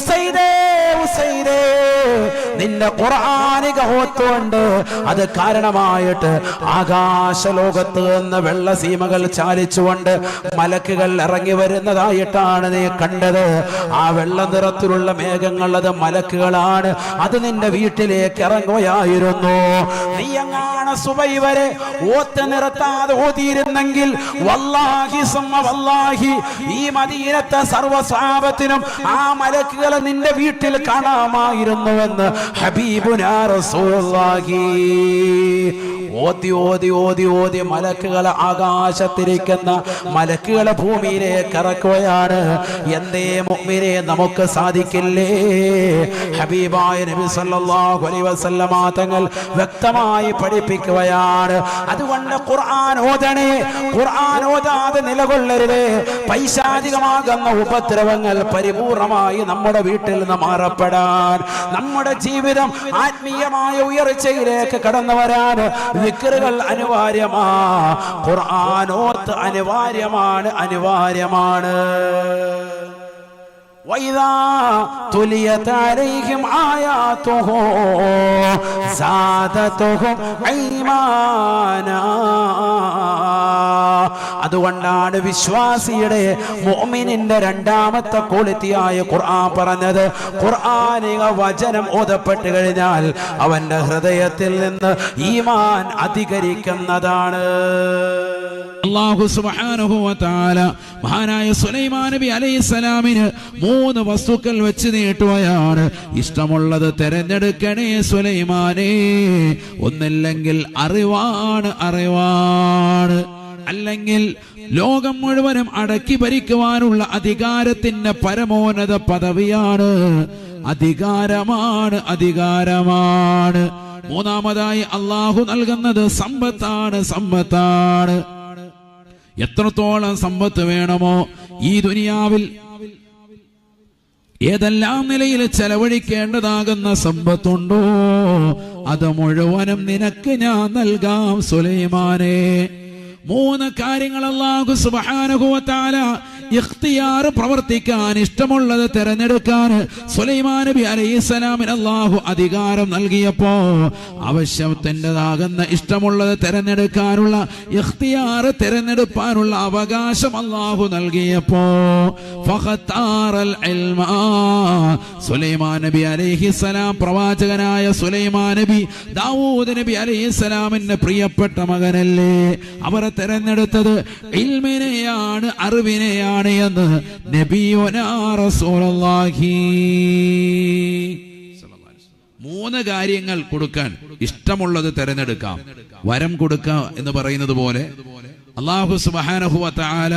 ഉസൈദേ ഉസൈദേ നിന്റെ ഖുർആാനിക ഓത്തുകൊണ്ട് അത് കാരണമായിട്ട് ആകാശലോകത്ത് നിന്ന് വെള്ളസീമകൾ ചാലിച്ചുകൊണ്ട് മലക്കുകൾ ഇറങ്ങി വരുന്നതായിട്ടാണ് നീ കണ്ടത്. ആ വെള്ള നിറത്തിലുള്ള മേഘങ്ങൾ അത് മലക്കുകളാണ്. അത് നിന്റെ വീട്ടിലേക്ക് ഇറങ്ങുകയായിരുന്നു. നീ അങ്ങാണ് സുബൈ വരെ ഓത്ത് നിറത്താതെ ഓതിയിരുന്നെങ്കിൽ വല്ലാഹി സമ്മ വല്ലാഹി ഈ മദീനത്തെ സർവസാപത്തിനും ആ മലക്കുകളെ നിന്റെ വീട്ടിൽ കാണാമായിരുന്നുവെന്ന് ഹബീബുനാ റസൂലുള്ളാഹി. ഓതി ഓതി ഓതി ഓതി ആകാശത്തിരിക്കുന്ന മലക്കുകളെ ഭൂമിയിലേക്ക് ഇറക്കുകയാണ്. എന്തേ മുഅ്മിനെ നമുക്ക് സാധിക്കില്ലേ? ഹബീബായ നബി സല്ലല്ലാഹു അലൈഹി വസല്ലമ തങ്ങൾ വ്യക്തമായി പഠിപ്പിക്കുകയാണ്. അതുകൊണ്ട് ഖുർആൻ ഓതണേ ഖുർആൻ ഓതാതെ നിലകൊള്ളരുത്. പൈശാചികമാകുന്ന ഉപദ്രവങ്ങൾ പരിപൂർണമായി നമ്മുടെ വീട്ടിൽ നിന്ന് മാറപ്പെടാൻ നമ്മുടെ ജീവിതം ആത്മീയമായ ഉയർച്ചയിലേക്ക് കടന്നു വരാൻ വിക്രുകൾ അനിവാര്യമാ. ഖുർആാനോത്ത് അനിവാര്യമാണ് അനിവാര്യമാണ്. وإذا تليت عليهم آياته زادتهم إيمانا അതുകൊണ്ടാണ് വിശ്വാസിയുടെ മോമിനിന്റെ രണ്ടാമത്തെ ക്വാളിറ്റിയായ ഖുർആൻ പറഞ്ഞത് ഖുർആാനിക വചനം ഓതപ്പെട്ട് കഴിഞ്ഞാൽ അവന്റെ ഹൃദയത്തിൽ നിന്ന് ഈമാൻ അധികരിക്കുന്നതാണ് അള്ളാഹു വ മഹാനായ സുലൈമാൻ നബി അലൈഹിസ്സലാമിന് മൂന്ന് വസ്തുക്കൾ വെച്ച് നീട്ടുകയാണ്. ഇഷ്ടമുള്ളത് തെരഞ്ഞെടുക്കണേ സുലൈമാനേ. ഒന്നില്ലെങ്കിൽ അറിവാണ് അറിവാണ്. അല്ലെങ്കിൽ ലോകം മുഴുവനും അടക്കി ഭരിക്കുവാനുള്ള അധികാരത്തിന്റെ പരമോന്നത പദവിയാണ്. അധികാരമാണ് അധികാരമാണ്. മൂന്നാമതായി അള്ളാഹു നൽകുന്നത് സമ്പത്താണ് സമ്പത്താണ്. എത്രത്തോളം സമ്പത്ത് വേണമോ ഈ ദുനിയാവിൽ ഏതെല്ലാം നിലയിൽ ചെലവഴിക്കേണ്ടതാകുന്ന സമ്പത്തുണ്ടോ അത് മുഴുവനും നിനക്ക് ഞാൻ നൽകാം സുലൈമാനെ. മൂന്ന് കാര്യങ്ങൾ സുബാനുഭവത്താല ഇഖ്തിയാർ പ്രവർത്തിക്കാൻ ഇഷ്ടമുള്ളത് തെരഞ്ഞെടുക്കാൻ സുലൈമാൻ നബി അലൈഹിസ്സലാമിന് അള്ളാഹു അധികാരം നൽകിയപ്പോ ആവശ്യത്തിന്റെതാകുന്ന ഇഷ്ടമുള്ളത് തെരഞ്ഞെടുക്കാനുള്ള ഇഖ്തിയാർ തെരഞ്ഞെടുപ്പാനുള്ള അവകാശം അള്ളാഹു നൽകിയപ്പോ സുലൈമാൻ നബി അലൈഹിസ്സലാം പ്രവാചകനായ സുലൈമാൻ നബി ദാവൂദ് നബി അലൈഹിസ്സലാമിന്റെ പ്രിയപ്പെട്ട മകനല്ലേ? അവരെ തെരഞ്ഞെടുത്തത് ഇൽമിനെയാണ് അറിവിനെയാണ് എന്ന് നബിയോനാ റസൂലുള്ളാഹി. മൂന്ന് കാര്യങ്ങൾ കൊടുക്കാൻ ഇഷ്ടമുള്ളത് തിരഞ്ഞെടുക്കാം. വരം കൊടുക്കാം എന്ന് പറയുന്നത് പോലെ അള്ളാഹു സുബ്ഹാനഹു വ തആല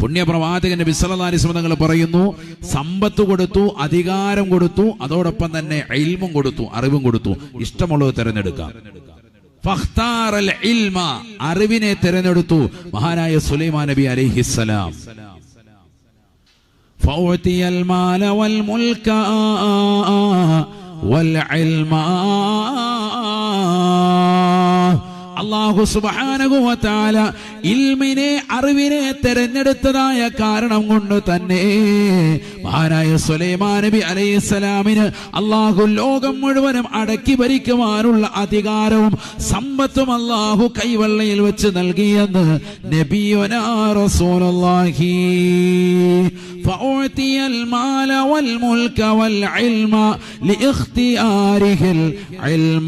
പുണ്യപ്രവാചകൻ നബി സല്ലല്ലാഹു തങ്ങൾ പറയുന്നു സമ്പത്ത് കൊടുത്തു അധികാരം കൊടുത്തു അതോടൊപ്പം തന്നെ ഇൽമും കൊടുത്തു അറിവും കൊടുത്തു. ഇഷ്ടമുള്ളത് തെരഞ്ഞെടുക്കാം. അറിവിനെ തെരഞ്ഞെടുത്തു മഹാനായ സുലൈമാൻ നബി അലൈഹിസ്സലാം فأوتي المال والملك والعلم അള്ളാഹു സുബാനകുവത്താല ഇൽമിനെ അറിവിനെ തെരഞ്ഞെടുത്തതായ കാരണം കൊണ്ട് തന്നെ മഹാനായ സുലൈമാൻ നബി അലൈഹിസ്സലാമിന് അള്ളാഹു ലോകം മുഴുവനും അടക്കി ഭരിക്കുവാനുള്ള അധികാരവും സമ്പത്തും അള്ളാഹു കൈവെള്ളയിൽ വെച്ച് നൽകിയെന്ന് നബിയൊനാ റസൂലുള്ളാഹി فأعطي المال والملك والعلم لاختياره العلم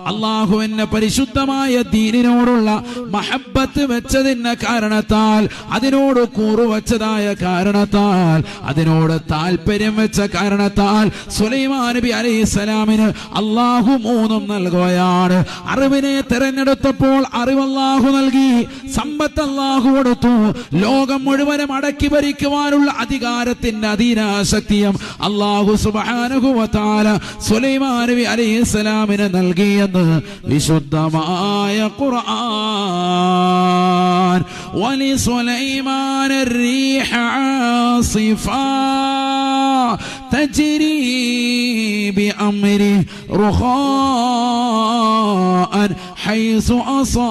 അള്ളാഹുവിന്റെ പരിശുദ്ധമായ ദീനിനോടുള്ള മഹബത്ത് വെച്ചതിന്റെ കാരണത്താൽ അതിനോട് കൂറു കൂറുവച്ചതായ കാരണത്താൽ അതിനോട് താല്പര്യം വെച്ച കാരണത്താൽ സുലൈമാൻ നബി അലൈഹി സ്വലാമിന് അള്ളാഹു മൂന്നും നൽകുകയാണ്. അറിവിനെ തെരഞ്ഞെടുത്തപ്പോൾ അറിവ് അള്ളാഹു നൽകി സമ്പത്ത് അള്ളാഹു കൊടുത്തു. ലോകം മുഴുവനും അടക്കി ഭരിക്കുവാനുള്ള അധികാരത്തിന്റെ അധീനാശക്തിയും അള്ളാഹു സുബാനുഹുല സുലൈമാൻ നബി അലൈഹി സ്വലാമിന് നൽകിയെന്ന് വിശുദ്ധമായ ഖുർആൻ ولسليمان الريح عاصفا تجري بأمره رخاء ഹൈസു അസാബ്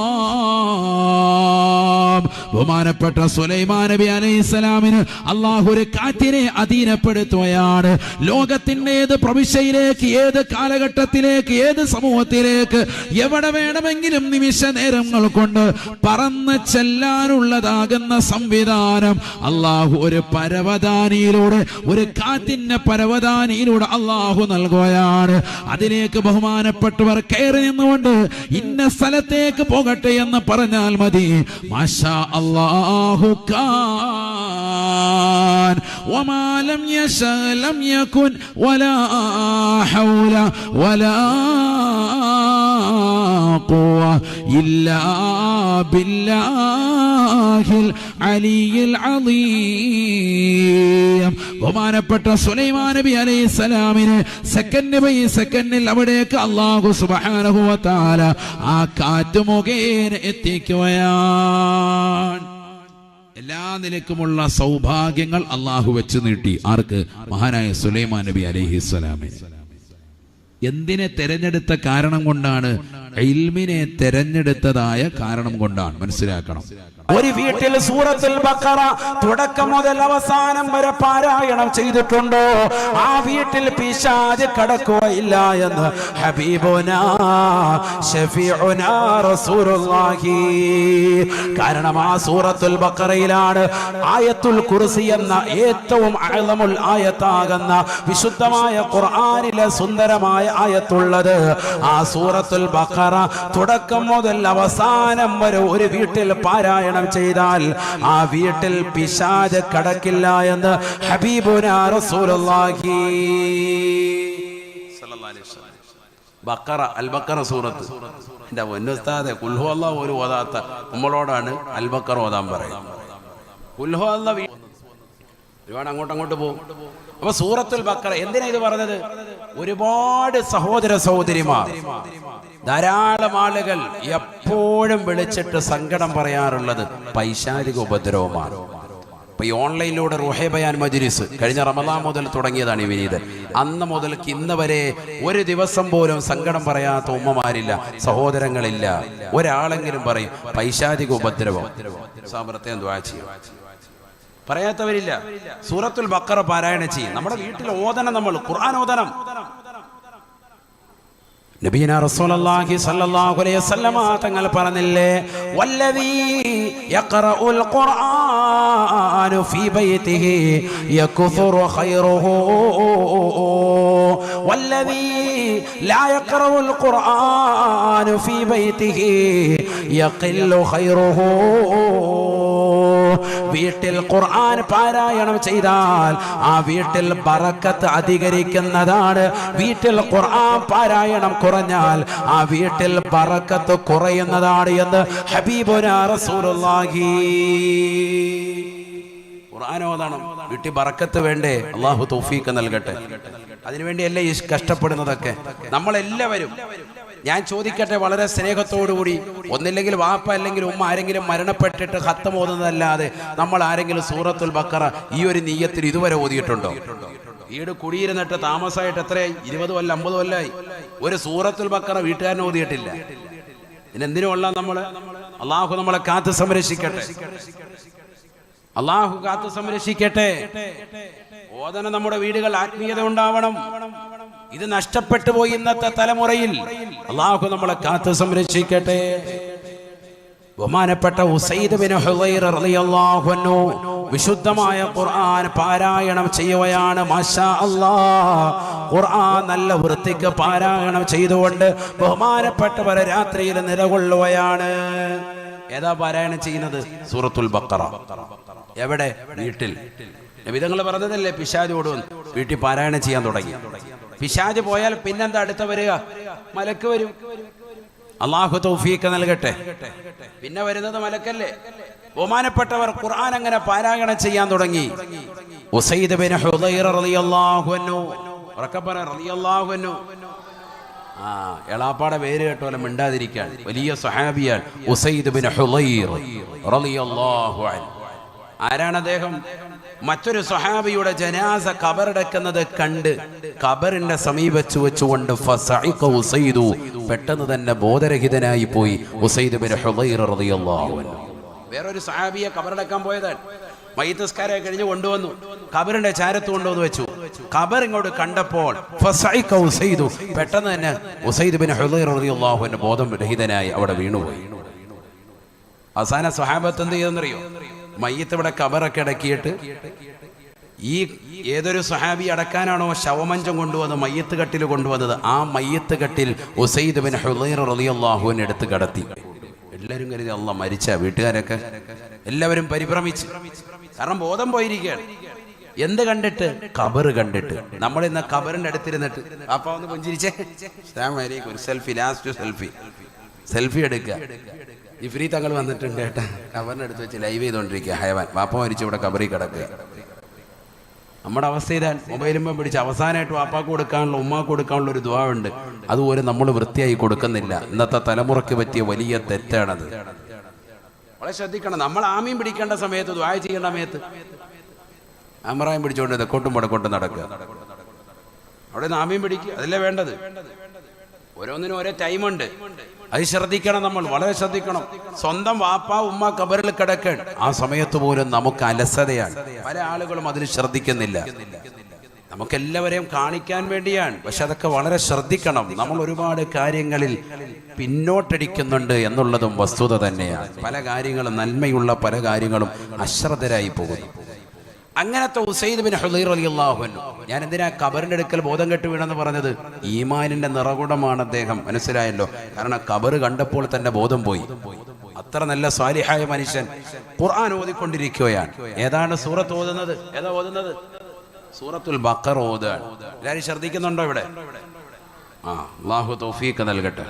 ബഹുമാനപ്പെട്ട സുലൈമാൻ നബി അലൈഹിസ്സലാമിന് അള്ളാഹു ഒരു കാറ്റിനെ അധീനപ്പെടുത്തുകയാണ് ലോകത്തിന്റെ ഏത് പ്രവിശ്യയിലേക്ക് ഏത് കാലഘട്ടത്തിലേക്ക് ഏത് സമൂഹത്തിലേക്ക് എവിടെ വേണമെങ്കിലും നിമിഷ നേരങ്ങൾ കൊണ്ട് പറന്ന് ചെല്ലാനുള്ളതാകുന്ന സംവിധാനം അള്ളാഹു ഒരു പരവതാനിയിലൂടെ ഒരു കാറ്റിന്റെ പരവതാനിയിലൂടെ അള്ളാഹു നൽകുകയാണ് അതിലേക്ക് ബഹുമാനപ്പെട്ടവർ കയറി നിന്നുകൊണ്ട് ഇന്ന സ്ഥലത്തേക്ക് പോകട്ടെ എന്ന് പറഞ്ഞാൽ മതി മാഷാ അള്ളാഹു കാൻ وما لم يشاء لم يكن ولا حول ولا قوة إلا بالله العلي العظيم ബഹുമാനപ്പെട്ട സുലൈമാൻ നബി അലൈഹി സ്വലാമിന് സെക്കൻഡ് ബൈ സെക്കൻഡിൽ അവിടേക്ക് അള്ളാഹു വ ആ കാറ്റ് മുഖേന എത്തിക്കുകയാണ്. എല്ലാ നിലക്കുമുള്ള സൗഭാഗ്യങ്ങൾ അള്ളാഹു വെച്ച് നീട്ടി. ആർക്ക്? മഹാനായ സുലൈമാൻ നബി അലൈഹിസ്സലാമിന് എന്തിനെ തെരഞ്ഞെടുത്ത കാരണം കൊണ്ടാണ്? ഇൽമിനെ തെരഞ്ഞെടുത്തതായ കാരണം കൊണ്ടാണ്. മനസ്സിലാക്കണം. ഒരു വീട്ടിൽ സൂറത്തുൽ ബക്കറ തുടക്കം മുതൽ അവസാനം വരെ പാരായണം ചെയ്തിട്ടുണ്ടോ? ആ വീട്ടിൽ പിശാജ് കടക്കുകയില്ല എന്ന് ഹബീബുന ഷഫീഉനാ റസൂലുള്ളാഹി. കാരണം ആ സൂറത്തുൽ ബക്കറയിലാണ് ആയത്തുൽ കുർസി എന്ന ഏറ്റവും അഴലമുൽ ആയത്താകുന്ന വിശുദ്ധമായ ഖുർആനിലെ സുന്ദരമായ ആയത്തുള്ളത്. ആ സൂറത്തുൽ ബക്കറ തുടക്കം മുതൽ അവസാനം വരെ ഒരു വീട്ടിൽ പാരായണം ചെയ്താൽ ആ വീട്ടിൽ പിശാജ് കടക്കില്ല എന്ന് ഹബീബുനാ റസൂലുള്ളാഹി. ബക്കറ അൽ ബക്കറ സൂറത്ത്. എന്റെ പൊന്നുസ്താദെ കുൽഹു അല്ലാഹ് ഒരു ഓതാത്ത നമ്മളോടാണ് അൽ ബക്കറ ഓതാൻ പറയുന്നത്. കുൽഹു വീ- ഒരുപാട് അങ്ങോട്ട് അങ്ങോട്ട് പോകും. അപ്പൊ സൂറത്തുൽ ബക്കറ എന്തിനാ ഇത് പറഞ്ഞത്? ഒരുപാട് സഹോദര സഹോദരിമാർ ധാരാളം ആളുകൾ എപ്പോഴും വിളിച്ചിട്ട് സങ്കടം പറയാറുള്ളത് പൈശാരിക ഉപദ്രവമാണ്. ഇപ്പൊ ഈ ഓൺലൈനിലൂടെ റുഹേബയാൻ മജുരിസ് കഴിഞ്ഞ റമദാൻ മുതൽ തുടങ്ങിയതാണ് ഈ വിനീത്. അന്ന് മുതൽ ഇന്ന് വരെ ഒരു ദിവസം പോലും സങ്കടം പറയാത്ത ഉമ്മമാരില്ല സഹോദരങ്ങളില്ല. ഒരാളെങ്കിലും പറയും പൈശാരിക ഉപദ്രവം. ചെയ്യും? പറയാത്തവരില്ല. സൂറത്തുൽ ബക്കറ പാരായണം ചെയ്യും. നമ്മുടെ വീട്ടിൽ ഓതനം നമ്മൾ ഖുർആൻ ഓതണം നബീന റസൂലുള്ളാഹി സ്വല്ലല്ലാഹു അലൈഹി വസല്ലമ തങ്ങൾ പറഞ്ഞില്ലേ വല്ലദീ യഖറഉൽ ഖുർആന ഫീ ബൈതിഹി യക്ഫുറു ഖൈറുഹു. വല്ലദീ ലാ യഖറഉൽ ഖുർആന ഫീ ബൈതിഹി യഖില്ലു ഖൈറുഹു. വീട്ടിൽ ഖുർആൻ പാരായണം ചെയ്താൽ ആ വീട്ടിൽ ബറക്കത്ത് അധികരിക്കുന്നതാണ്. വീട്ടിൽ ഖുർആൻ പാരായണം കുറഞ്ഞാൽ ആ വീട്ടിൽ ബറക്കത്ത് കുറയുന്നതാണ് എന്ന് ഹബീബുനാ റസൂലുള്ളാഹി. ഖുർആൻ ഓതണം. വീട്ടിൽ ബറക്കത്ത് വേണ്ടേ? അള്ളാഹു തൗഫീക്ക് നൽകട്ടെ. അതിനുവേണ്ടിയല്ലേ ഈ കഷ്ടപ്പെടുന്നതൊക്കെ? നമ്മളെല്ലാവരും ഞാൻ ചോദിക്കട്ടെ വളരെ സ്നേഹത്തോടുകൂടി. ഒന്നില്ലെങ്കിൽ വാപ്പ അല്ലെങ്കിൽ ഉമ്മ ആരെങ്കിലും മരണപ്പെട്ടിട്ട് ഹത്തം ഓതുന്നതല്ലാതെ നമ്മൾ ആരെങ്കിലും സൂറത്തുൽ ബക്കറ ഈ ഒരു നീയത്തിൽ ഇതുവരെ ഓതിയിട്ടുണ്ടോ? ഈട് കുടിയിരുന്നിട്ട് താമസമായിട്ട് എത്രയായി? ഇരുപത് കൊല്ലം അമ്പത് കൊല്ലമായി ഒരു സൂറത്തുൽ ബക്കറ വീട്ടുകാരനെ ഓതിയിട്ടില്ല. ഇതിനെന്തിനുള്ള നമ്മൾ അള്ളാഹു നമ്മളെ കാത്ത് സംരക്ഷിക്കട്ടെ. അള്ളാഹു കാത്തു സംരക്ഷിക്കട്ടെ. ഓതന നമ്മുടെ വീടുകൾ ആത്മീയത ഉണ്ടാവണം. ഇത് നഷ്ടപ്പെട്ടു പോയി ഇന്നത്തെ തലമുറയിൽ. അള്ളാഹു നമ്മളെ കാത്തു സംരക്ഷിക്കട്ടെ. ബഹുമാനപ്പെട്ട ഉസൈദ് റളിയല്ലാഹു അൻഹു വിശുദ്ധമായ ഖുർആൻ പാരായണം ചെയ്യുകയാണ്. മാഷാ ഖുർആൻ നല്ല വൃത്തിക്ക് പാരായണം ചെയ്തുകൊണ്ട് ബഹുമാനപ്പെട്ടവരെ രാത്രിയിൽ നിലകൊള്ളുകയാണ്. ഏതാ പാരായണം ചെയ്യുന്നത്? സൂറത്തുൽ ബക്കറ എവിടെ? വീട്ടിൽ. വിധങ്ങൾ പറഞ്ഞതല്ലേ പിശാജ് വീട്ടിൽ പാരായണം ചെയ്യാൻ തുടങ്ങി. പിശാജ് പോയാൽ പിന്നെന്താ അടുത്ത വരിക? മലക്ക് വരും. അള്ളാഹു തൗഫീക്ക് നൽകട്ടെ. പിന്നെ വരുന്നത് മലക്കല്ലേ? ബഹുമാനപ്പെട്ടവർ ഖുർആൻ അങ്ങനെ പാരായണം ചെയ്യാൻ തുടങ്ങി. ഉസൈദ് ബിൻ ഹുദൈറ റളിയല്ലാഹു അൻഹു. ഉറക്കെ റളിയല്ലാഹു അൻഹു. ആ എളാപ്പാടെ പേര് കേട്ടോലെ മിണ്ടാതിരിക്കാൻ. വലിയ സഹാബിയാണ് ഉസൈദ് ബിൻ ഹുദൈർ റളിയല്ലാഹു അൻഹു. ആരാണ് അദ്ദേഹം? മറ്റൊരു സ്വഹാബിയുടെ ജനാസ കബറടക്കുന്നത് കണ്ട് കബറിന്റെ സമീപച്ചു വെച്ചുകൊണ്ട് ഉസൈദു പെട്ടെന്ന് തന്നെ ബോധരഹിതനായി പോയി ഉസൈദ് ബിൻ വേറൊരു സഹാബിയെ കബറടക്കാൻ പോയതാണ് മയ്യത്തസ്കാരെ കഴിഞ്ഞ് കൊണ്ടുവന്നു. കബറിന്റെ ചാരത്ത് കൊണ്ടുവന്ന് വെച്ചു. കബർ ഇങ്ങോട്ട് കണ്ടപ്പോൾ പെട്ടെന്ന് തന്നെ ഉസൈദ് ബിൻ അൻഹു ബോധം രഹിതനായി അവിടെ വീണുപോയി. അവസാന സ്വഹാബത്ത് എന്ത് ചെയ്തെന്നറിയോ? മയ്യത്ത് ഇവിടെ കബറൊക്കെ അടക്കിയിട്ട് ഈ ഏതൊരു സഹാബി അടക്കാനാണോ ശവമഞ്ചം കൊണ്ടുവന്ന് മയ്യത്ത് കട്ടിൽ കൊണ്ടുവന്നത് ആ മയ്യത്ത് കട്ടിൽ ഉസൈദ് ബിൻ റളിയല്ലാഹുവിനെ എടുത്ത് കടത്തി. എല്ലാവരും കരുതി അല്ല മരിച്ച വീട്ടുകാരൊക്കെ? എല്ലാവരും പരിഭ്രമിച്ച്. കാരണം ബോധം പോയിരിക്കുകയാണ്. എന്ത് കണ്ടിട്ട്? കബറ് കണ്ടിട്ട്. നമ്മൾ ഇന്ന് കബറിന്റെ അടുത്തിരുന്നിട്ട് അപ്പൊ ഒന്ന് പുഞ്ചിരിച്ചേ. സെൽഫി ലാസ്റ്റ് സെൽഫി സെൽഫി എടുക്കുക ഇഫ്രീ തങ്ങൾ വന്നിട്ടുണ്ട് ഏട്ടാ കബറിനടുത്ത് വെച്ച് ലൈവ് ചെയ്തുകൊണ്ടിരിക്കുക ഹയവാൻ വാപ്പ മരിച്ചു ഇവിടെ കബറി കിടക്കുക. നമ്മുടെ അവസ്ഥ ഇതാ. മൊബൈലുമ്പോൾ പിടിച്ച് അവസാനമായിട്ട് വാപ്പാക്ക് കൊടുക്കാനുള്ള ഉമ്മാക്ക് കൊടുക്കാനുള്ള ഒരു ദ്വാവുണ്ട് ഉണ്ട് അതുപോലെ നമ്മൾ വൃത്തിയായി കൊടുക്കുന്നില്ല. ഇന്നത്തെ തലമുറയ്ക്ക് പറ്റിയ വലിയ തെറ്റാണത്. വളരെ ശ്രദ്ധിക്കണം. നമ്മൾ ആമീൻ പിടിക്കേണ്ട സമയത്ത് ദ്വായ ചെയ്യേണ്ട സമയത്ത് അമറായം പിടിച്ചുകൊണ്ട് തെക്കോട്ടും വടക്കോട്ടും നടക്കുക. അവിടെ നിന്ന് ആമീൻ പിടിക്കുക. അതല്ലേ വേണ്ടത്? ഓരോന്നിനും ഓരോ ടൈമുണ്ട്. അത് ശ്രദ്ധിക്കണം നമ്മൾ വളരെ ശ്രദ്ധിക്കണം. സ്വന്തം വാപ്പ ഉമ്മ കബറിൽ കിടക്കണം ആ സമയത്ത് പോലും നമുക്ക് അലസതയാണ്. പല ആളുകളും അതിൽ ശ്രദ്ധിക്കുന്നില്ല. നമുക്കെല്ലാവരെയും കാണിക്കാൻ വേണ്ടിയാണ്. പക്ഷെ അതൊക്കെ വളരെ ശ്രദ്ധിക്കണം. നമ്മൾ ഒരുപാട് കാര്യങ്ങളിൽ പിന്നോട്ടടിക്കുന്നുണ്ട് എന്നുള്ളതും വസ്തുത തന്നെയാണ്. പല കാര്യങ്ങളും നന്മയുള്ള പല കാര്യങ്ങളും അശ്രദ്ധരായി പോകുന്നു. അങ്ങനത്തെ ഉസൈദ് ബിൻ ഹുദൈർ റളിയല്ലാഹു അൻഹു. ഞാൻ എന്തിനാ കബറിന്റെ അടുക്കൽ ബോധം കെട്ട് വീണെന്ന് പറഞ്ഞത്? ഈമാനിന്റെ നിറകുടമാണ് അദ്ദേഹം. മനസ്സിലായല്ലോ? കാരണം കബറ് കണ്ടപ്പോൾ തന്റെ ബോധം പോയി. അത്ര നല്ല സ്വാലിഹായ മനുഷ്യൻ. ഖുർആൻ ഓതിക്കൊണ്ടിരിക്കുകയാണ്. ഏതാണ് സൂറത്ത് ഓതുന്നത്? ഏതാ ഓതുന്നത്? സൂറത്തുൽ ബക്കർ ഓതുകയാണ്. എല്ലാവരും ശ്രദ്ധിക്കുന്നുണ്ടോ ഇവിടെ? ആ അള്ളാഹു തോഫീക്ക് നൽകട്ടെ.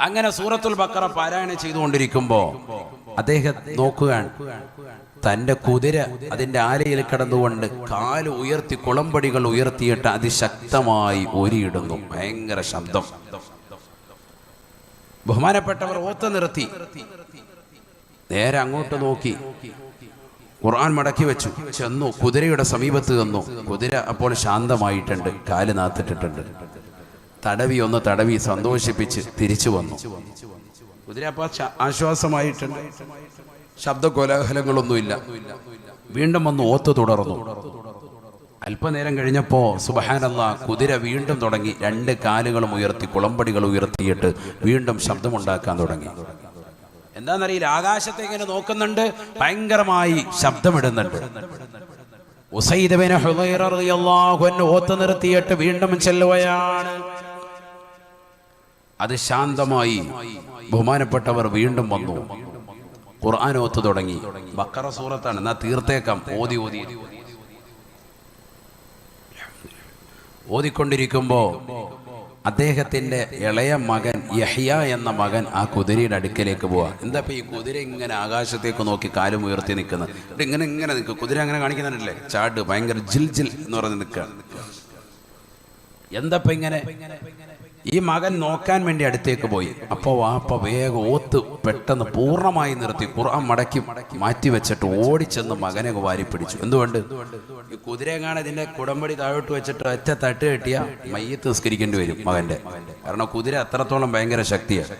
അങ്ങനെ സൂറത്തുൽ ബക്കറ പാരായണം ചെയ്തുകൊണ്ടിരിക്കുമ്പോ അദ്ദേഹം നോക്കുകയാണ്. തന്റെ കുതിര അതിന്റെ ആലയിൽ കിടന്നുകൊണ്ട് കാൽ ഉയർത്തി കുളമ്പടികൾ ഉയർത്തിയിട്ട് അതിശക്തമായി ഒരിയിടുന്നു ഭയങ്കര ശബ്ദം. ബഹുമാനപ്പെട്ടവർ ഓത്ത നിർത്തി. നേരെ അങ്ങോട്ട് നോക്കി. ഖുർആൻ മടക്കി വെച്ചു. ചെന്നു. കുതിരയുടെ സമീപത്ത് ചെന്നു കുതിര അപ്പോൾ ശാന്തമായിട്ടുണ്ട്. കാൽ നാത്തിട്ടിട്ടുണ്ട്. തടവി ഒന്ന് തടവി സന്തോഷിപ്പിച്ച് തിരിച്ചു വന്നു. കുതിര അപ്പോൾ ആശ്വാസമായിട്ടുണ്ട്. ശബ്ദ കോലാഹലങ്ങളൊന്നുമില്ല വീണ്ടും വന്ന് ഓത്ത് തുടർന്നു. അല്പനേരം കഴിഞ്ഞപ്പോ സുബഹാനല്ല കുതിര വീണ്ടും തുടങ്ങി. രണ്ട് കാലുകളും ഉയർത്തി കുളമ്പടികൾ ഉയർത്തിയിട്ട് വീണ്ടും ശബ്ദമുണ്ടാക്കാൻ തുടങ്ങി. എന്താണെന്നറിയില്ല ആകാശത്തെ ഇങ്ങനെ നോക്കുന്നുണ്ട് ഭയങ്കരമായി ശബ്ദമിടുന്നുണ്ട്. ഓത്ത് നിർത്തിയിട്ട് വീണ്ടും ചെല്ലുകയാണ്. അത് ശാന്തമായി ബഹുമാനപ്പെട്ടവർ വീണ്ടും വന്നു. ഖുർആൻ ഓത്ത് തുടങ്ങി. ബക്കറ സൂറത്താണ്. എന്നാ തീർത്തേക്കാം. ഓതി ഓതി. ഓതിക്കൊണ്ടിരിക്കുമ്പോ അദ്ദേഹത്തിന്റെ ഇളയ മകൻ യഹ്യ എന്ന മകൻ ആ കുതിരയുടെ അടുക്കലേക്ക് പോവാ. എന്താ ഈ കുതിര ഇങ്ങനെ ആകാശത്തേക്ക് നോക്കി കാലും ഉയർത്തി നിൽക്കുന്നത് ഇങ്ങനെ ഇങ്ങനെ നിൽക്കും. കുതിര അങ്ങനെ കാണിക്കുന്നുണ്ടല്ലേ? ചാട് ഭയങ്കര ജിൽ ജിൽ എന്ന് പറഞ്ഞ് നിൽക്കുക. എന്താ ഇങ്ങനെ? ഈ മകൻ നോക്കാൻ വേണ്ടി അടുത്തേക്ക് പോയി. അപ്പോൾ വാപ്പ വേഗം ഓത്ത് പെട്ടെന്ന് പൂർണമായി നിർത്തി ഖുർആൻ മടക്കി മാറ്റി വെച്ചിട്ട് ഓടിച്ചെന്ന് മകനെ വാരി പിടിച്ചു. എന്തുകൊണ്ട്? ഈ കുതിരയെ കാണാൻ ഇതിന്റെ കുടമ്പടി താഴോട്ട് വെച്ചിട്ട് ഒറ്റ തട്ട് കെട്ടിയ മയ്യത്ത് നിസ്കരിക്കേണ്ടി വരും മകന്റെ കാരണം കുതിര അത്രത്തോളം ഭയങ്കര ശക്തിയാണ്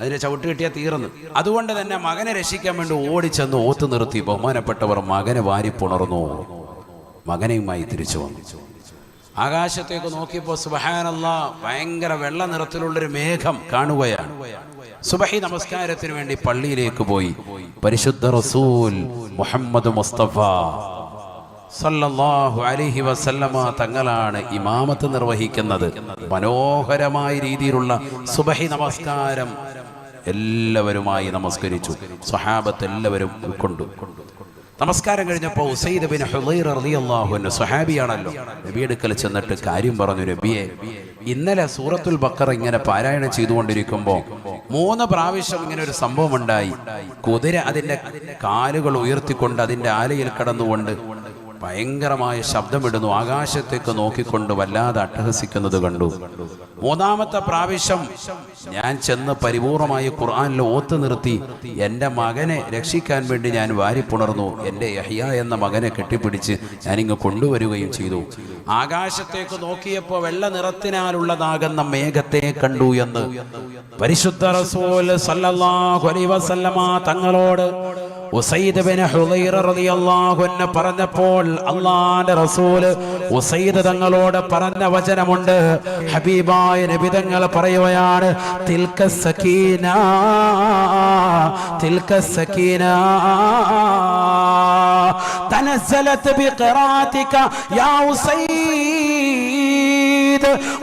അതിനെ ചവിട്ട് കിട്ടിയാൽ തീർന്നു. അതുകൊണ്ട് തന്നെ മകനെ രക്ഷിക്കാൻ വേണ്ടി ഓടിച്ചെന്ന് ഓത്ത് നിർത്തി ബഹുമാനപ്പെട്ടവർ മകനെ വാരി പുണർന്നു മകനെയുമായി തിരിച്ചു വന്നു. ആകാശത്തേക്ക് നോക്കിയപ്പോൾ സുബഹാനല്ല ഭയങ്കര വെള്ള നിറത്തിലുള്ളൊരു മേഘം കാണുകയാണ്. സുബഹി നമസ്കാരത്തിന് വേണ്ടി പള്ളിയിലേക്ക് പോയി. പരിശുദ്ധ റസൂൽ മുഹമ്മദ് മുസ്തഫ സല്ലല്ലാഹു അലൈഹി വസല്ലമ തങ്ങളാണ് ഇമാമത്ത് നിർവഹിക്കുന്നത്. മനോഹരമായ രീതിയിലുള്ള സുബഹി നമസ്കാരം എല്ലാവരുമായി നമസ്കരിച്ചു. സ്വഹാബത്ത് എല്ലാവരും ഉൾക്കൊണ്ടു. നമസ്കാരം കഴിഞ്ഞപ്പോൾ ഉസൈദ് ബിൻ ഹുദൈർ റളിയല്ലാഹു അൻഹു സ്വഹാബിയാണല്ലോ. നബി അടുക്കൽ ചെന്നിട്ട് കാര്യം പറഞ്ഞു നബിയെ ഇന്നലെ സൂറത്തുൽ ബക്കർ ഇങ്ങനെ പാരായണം ചെയ്തുകൊണ്ടിരിക്കുമ്പോൾ മൂന്ന് പ്രാവശ്യം ഇങ്ങനെ ഒരു സംഭവം ഉണ്ടായി കുതിര അതിന്റെ കാലുകൾ ഉയർത്തിക്കൊണ്ട് അതിന്റെ ആലയിൽ കടന്നുകൊണ്ട് ഭയങ്കരമായ ശബ്ദമിടുന്നു. ആകാശത്തേക്ക് നോക്കിക്കൊണ്ട് വല്ലാതെ അട്ടഹസിക്കുന്നത് കണ്ടു. മൂന്നാമത്തെ പ്രാവശ്യം ഞാൻ ചെന്ന് പരിപൂർണമായി ഖുർആനിൽ ഓത്ത് നിർത്തി. എന്റെ മകനെ രക്ഷിക്കാൻ വേണ്ടി ഞാൻ വാരിപ്പുണർന്നു. എന്റെ യഹിയ എന്ന മകനെ കെട്ടിപ്പിടിച്ച് ഞാനിങ്ങ് കൊണ്ടുവരികയും ചെയ്തു. ആകാശത്തേക്ക് നോക്കിയപ്പോൾ വെള്ള നിറത്തിനാലുള്ളതാകുന്ന മേഘത്തെ കണ്ടു എന്ന്. പരിശുദ്ധ റസൂൽ സല്ലല്ലാഹു അലൈഹി വസല്ലമ തങ്ങളോട് പറഞ്ഞപ്പോൾ അള്ളാന്റെ റസൂൽ ഉസൈദ് തങ്ങളോട് പറഞ്ഞ വചനമുണ്ട്. ഹബീബായ നബി തങ്ങൾ പറയുകയാണ് തിൽക്ക സക്കീന തിൽക്ക സക്കീന തനസലത്ത് ബിഖിറാതിക യാ ഉസൈദ്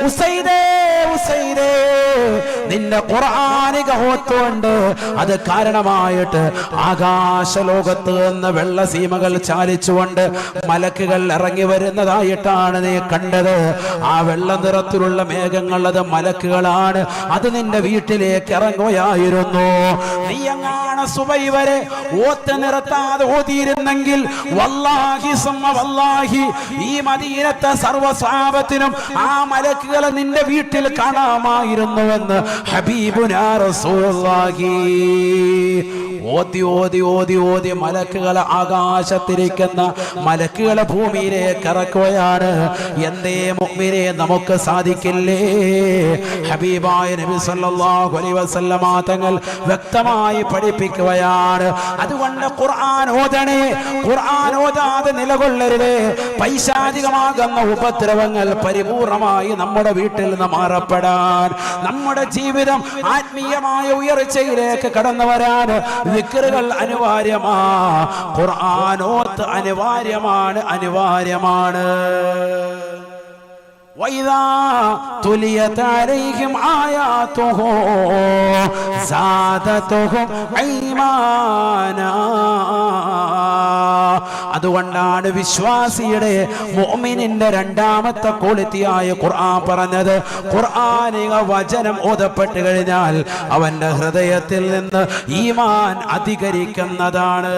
ഉസൈദേ ഉസൈദേ നിന്റെ ഖുർആനിക ഹോത്തുണ്ട് അത് കാരണമായിട്ട് ആകാശലോകത്ത് നിന്ന് വെള്ളസീമകൾ ചാലിച്ചുകൊണ്ട് മലക്കുകൾ ഇറങ്ങി വരുന്നതായിട്ടാണ് നീ കണ്ടത്. ആ വെള്ള നിറത്തിലുള്ള മേഘങ്ങൾ അത് മലക്കുകളാണ്. അത് നിന്റെ വീട്ടിലേക്ക് ഇറങ്ങുകയായിരുന്നു. നീ എങ്ങാണ് സുബൈ ഓത്ത് ഓതിയിരുന്നെങ്കിൽ വല്ലാഹി വല്ലാഹി ഈ മദീനത്തെ സർവസാപത്തിനും ആ മലക്കുകളെ നിന്റെ വീട്ടിൽ കാണാമായിരുന്നുവെന്ന് ഹബീബുനാ റസൂലുള്ളാഹി ഓതി ഓതി ഓതി ഓതി മലക്കുകളെ ആകാശത്തിരിക്കുന്ന മലക്കുകളെ ഭൂമിയിലേക്ക് ഇറക്കുകയാണ്. എന്തേ മുമ്പിനെ നമുക്ക് സാധിക്കില്ലേ? ഹബീബായ നബി സല്ലല്ലാഹു അലൈഹി വസല്ലമ തങ്ങൾ വ്യക്തമായി പഠിപ്പിക്കുകയാണ്. അതുകൊണ്ട് ഖുർആൻ ഓതണേ ഖുർആൻ ഓതാതെ നിലകൊള്ളരുത്. പൈശാചികമാകുന്ന ഉപദ്രവങ്ങൾ പരിപൂർണമായി നമ്മുടെ വീട്ടിൽ നിന്ന് മാറപ്പെടാൻ നമ്മുടെ ജീവിതം ആത്മീയമായ ഉയർച്ചയിലേക്ക് കടന്നു വരാൻ വിക്രുകൾ അനിവാര്യമാ. ഖുർആാനോത്ത് അനിവാര്യമാണ് അനിവാര്യമാണ്. وإذا تليت عليهم آياته زادتهم إيمانا അതുകൊണ്ടാണ് വിശ്വാസിയുടെ മുഅ്മിനിന്റെ രണ്ടാമത്തെ ക്വാളിറ്റിയായ ഖുർആൻ പറഞ്ഞത് ഖുർആനിക വചനം ഓതപ്പെട്ട് കഴിഞ്ഞാൽ അവന്റെ ഹൃദയത്തിൽ നിന്ന് ഈമാൻ അധികരിക്കുന്നതാണ്